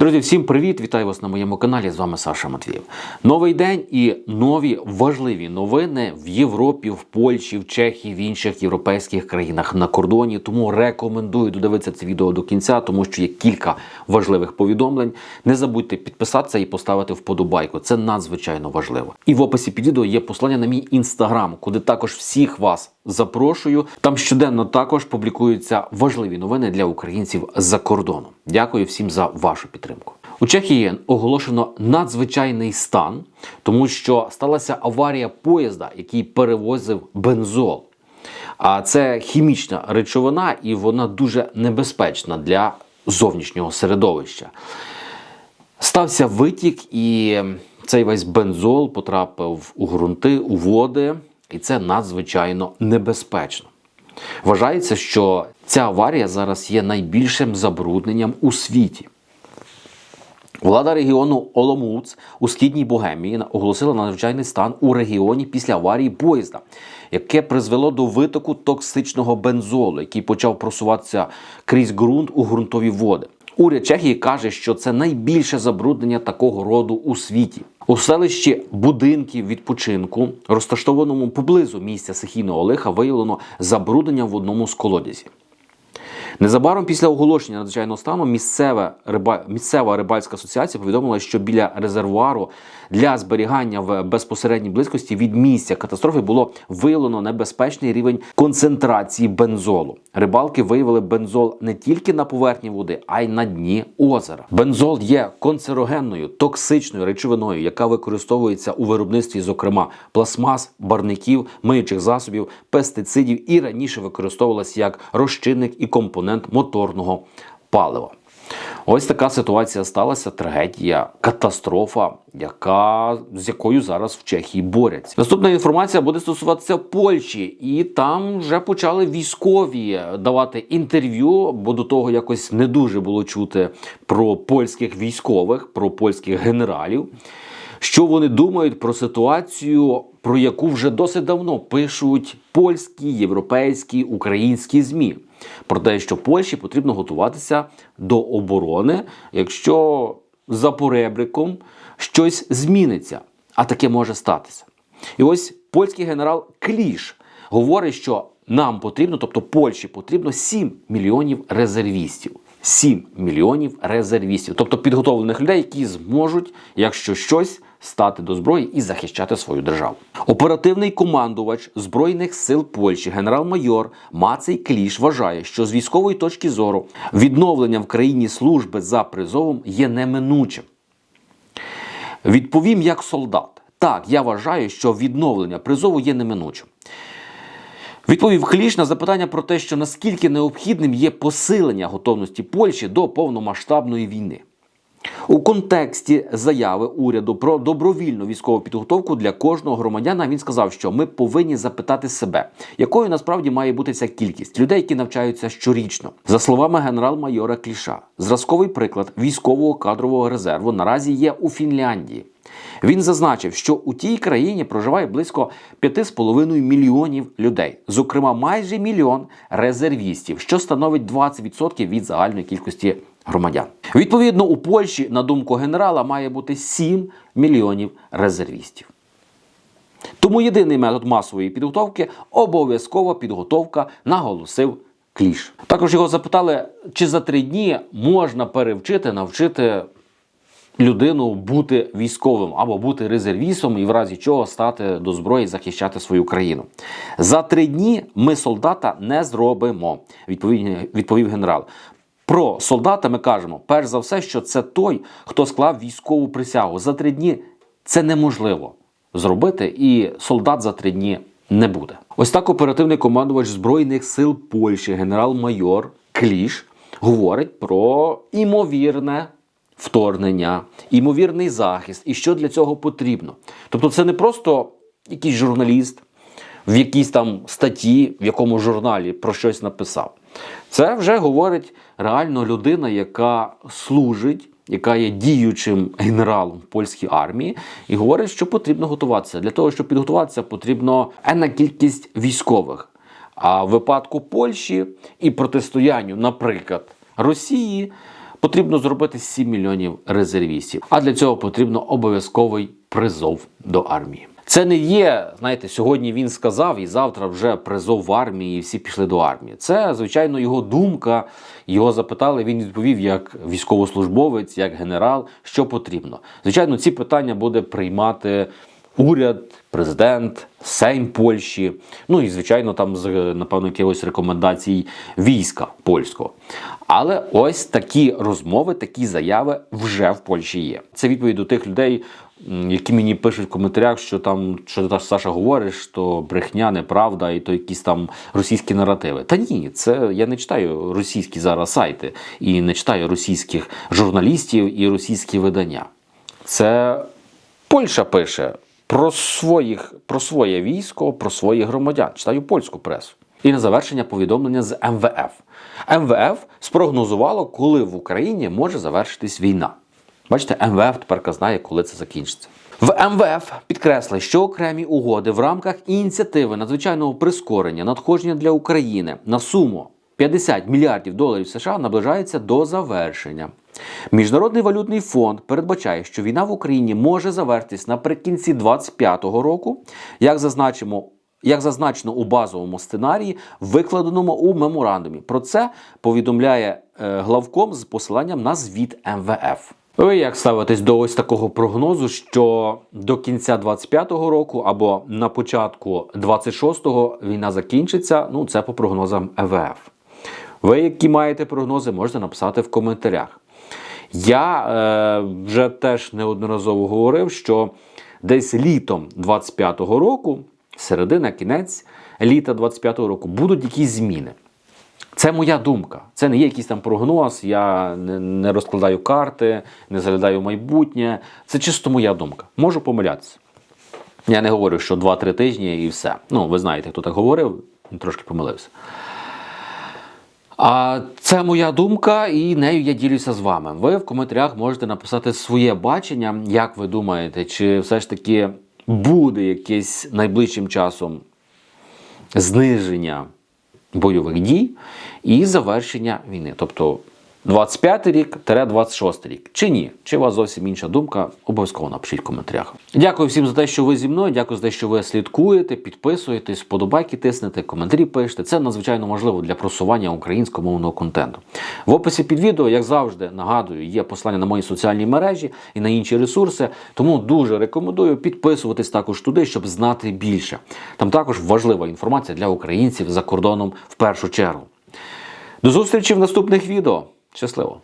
Друзі, всім привіт! Вітаю вас на моєму каналі. З вами Саша Матвієв. Новий день і нові важливі новини в Європі, в Польщі, в Чехії, в інших європейських країнах на кордоні. Тому рекомендую додивитися це відео до кінця, тому що є кілька важливих повідомлень. Не забудьте підписатися і поставити вподобайку. Це надзвичайно важливо. І в описі під відео є послання на мій інстаграм, куди також всіх вас запрошую. Там щоденно також публікуються важливі новини для українців за кордоном. Дякую всім за вашу підтримку. У Чехії оголошено надзвичайний стан, тому що сталася аварія поїзда, який перевозив бензол. А це хімічна речовина, і вона дуже небезпечна для зовнішнього середовища. Стався витік, і цей весь бензол потрапив у ґрунти, у води, і це надзвичайно небезпечно. Вважається, що ця аварія зараз є найбільшим забрудненням у світі. Влада регіону Оломуц у східній Богемії оголосила надзвичайний стан у регіоні після аварії поїзда, яке призвело до витоку токсичного бензолу, який почав просуватися крізь ґрунт у ґрунтові води. Уряд Чехії каже, що це найбільше забруднення такого роду у світі. У селищі будинків відпочинку, розташованому поблизу місця стихійного лиха, виявлено забруднення в одному з колодязів. Незабаром після оголошення надзвичайного стану місцева, риба, місцева рибальська асоціація повідомила, що біля резервуару для зберігання в безпосередній близькості від місця катастрофи було виявлено небезпечний рівень концентрації бензолу. Рибалки виявили бензол не тільки на поверхні води, а й на дні озера. Бензол є канцерогенною токсичною речовиною, яка використовується у виробництві, зокрема пластмас, барників, миючих засобів, пестицидів і раніше використовувалася як розчинник і компонент моторного палива. Ось така ситуація сталася. Трагедія, катастрофа, яка з якою зараз в Чехії борються. Наступна інформація буде стосуватися Польщі, і там вже почали військові давати інтерв'ю, бо до того якось не дуже було чути про польських військових, про польських генералів. Що вони думають про ситуацію, про яку вже досить давно пишуть польські, європейські, українські змі? Про те, що Польщі потрібно готуватися до оборони, якщо за поребриком щось зміниться, а таке може статися. І ось польський генерал Кліш говорить, що нам потрібно, тобто Польщі потрібно 7 мільйонів резервістів. 7 мільйонів резервістів, тобто підготовлених людей, які зможуть, якщо щось, стати до зброї і захищати свою державу. Оперативний командувач збройних сил Польщі, генерал-майор Мацей Кліш, вважає, що з військової точки зору відновлення в країні служби за призовом є неминучим. Відповім як солдат. Так, я вважаю, що відновлення призову є неминучим. Відповів Кліш на запитання про те, що наскільки необхідним є посилення готовності Польщі до повномасштабної війни. У контексті заяви уряду про добровільну військову підготовку для кожного громадяна він сказав, що ми повинні запитати себе, якою насправді має бути ця кількість людей, які навчаються щорічно. За словами генерал-майора Кліша, зразковий приклад військового кадрового резерву наразі є у Фінляндії. Він зазначив, що у тій країні проживає близько 5,5 мільйонів людей, зокрема майже мільйон резервістів, що становить 20% від загальної кількості громадян. Відповідно, у Польщі, на думку генерала, має бути 7 мільйонів резервістів. Тому єдиний метод масової підготовки обов'язкова підготовка, наголосив Кліш. Також його запитали, чи за три дні можна перевчити, навчити людину бути військовим або бути резервістом і в разі чого стати до зброї захищати свою країну. За три дні ми солдата не зробимо, відповів, генерал. Про солдата ми кажемо, перш за все, що це той, хто склав військову присягу. За три дні це неможливо зробити, і солдат за три дні не буде. Ось так оперативний командувач Збройних сил Польщі, генерал-майор Кліш, говорить про імовірне вторгнення, імовірний захист і що для цього потрібно. Тобто, це не просто якийсь журналіст в якійсь там статті, в якому журналі про щось написав. Це вже говорить реально людина, яка служить, яка є діючим генералом в польській армії, і говорить, що потрібно готуватися. Для того, щоб підготуватися, потрібно енна кількість військових. А в випадку Польщі і протистоянню, наприклад, Росії потрібно зробити 7 мільйонів резервістів. А для цього потрібно обов'язковий призов до армії. Це не є, знаєте, сьогодні він сказав, і завтра вже призов в армії, і всі пішли до армії. Це, звичайно, його думка. Його запитали, він відповів як військовослужбовець, як генерал, що потрібно. Звичайно, ці питання буде приймати уряд, президент, Сейм Польщі. Ну і звичайно, там з напевно якихось рекомендацій війська польського. Але ось такі розмови, такі заяви вже в Польщі є. Це відповідь до тих людей, які мені пишуть в коментарях, що там що ти Саша говориш, то брехня, неправда, і то якісь там російські наративи. Та ні, це я не читаю російські зараз сайти і не читаю російських журналістів і російські видання. Це Польща пише про своїх, про своє військо, про своїх громадян. Читаю польську пресу. І на завершення повідомлення з МВФ. МВФ спрогнозувало, коли в Україні може завершитись війна. Бачите, МВФ тепер знає, коли це закінчиться. В МВФ підкреслили, що окремі угоди в рамках ініціативи надзвичайного прискорення надходження для України на суму 50 мільярдів доларів США наближаються до завершення. Міжнародний валютний фонд передбачає, що війна в Україні може завершитись наприкінці 2025 року, як зазначимо. Як зазначено у базовому сценарії, викладеному у меморандумі, про це повідомляє е, главком з посиланням на звіт МВФ. Ви як ставитесь до ось такого прогнозу, що до кінця 25-го року або на початку 26-го війна закінчиться? Ну, це по прогнозам МВФ. Ви, які маєте прогнози, можете написати в коментарях. Я е, вже теж неодноразово говорив, що десь літом 25-го року, середина, кінець літа 25-го року, будуть якісь зміни. Це моя думка. Це не є якийсь там прогноз. Я не, розкладаю карти, не заглядаю майбутнє. Це чисто моя думка. Можу помилятися. Я не говорю, що 2-3 тижні і все. Ну, ви знаєте, хто так говорив, трошки помилився. А це моя думка, і нею я ділюся з вами. Ви в коментарях можете написати своє бачення, як ви думаєте, чи все ж таки буде якесь найближчим часом зниження бойових дій і завершення війни. Тобто 25 рік 26 рік. Чи ні? Чи у вас зовсім інша думка? Обов'язково напишіть в коментарях. Дякую всім за те, що ви зі мною. Дякую за те, що ви слідкуєте, підписуєтесь, вподобайки тиснете, коментарі пишете. Це надзвичайно важливо для просування українськомовного контенту. В описі під відео, як завжди, нагадую, є посилання на мої соціальні мережі і на інші ресурси. Тому дуже рекомендую підписуватись також туди, щоб знати більше. Там також важлива інформація для українців за кордоном в першу чергу. До зустрічі в наступних відео. Щасливо!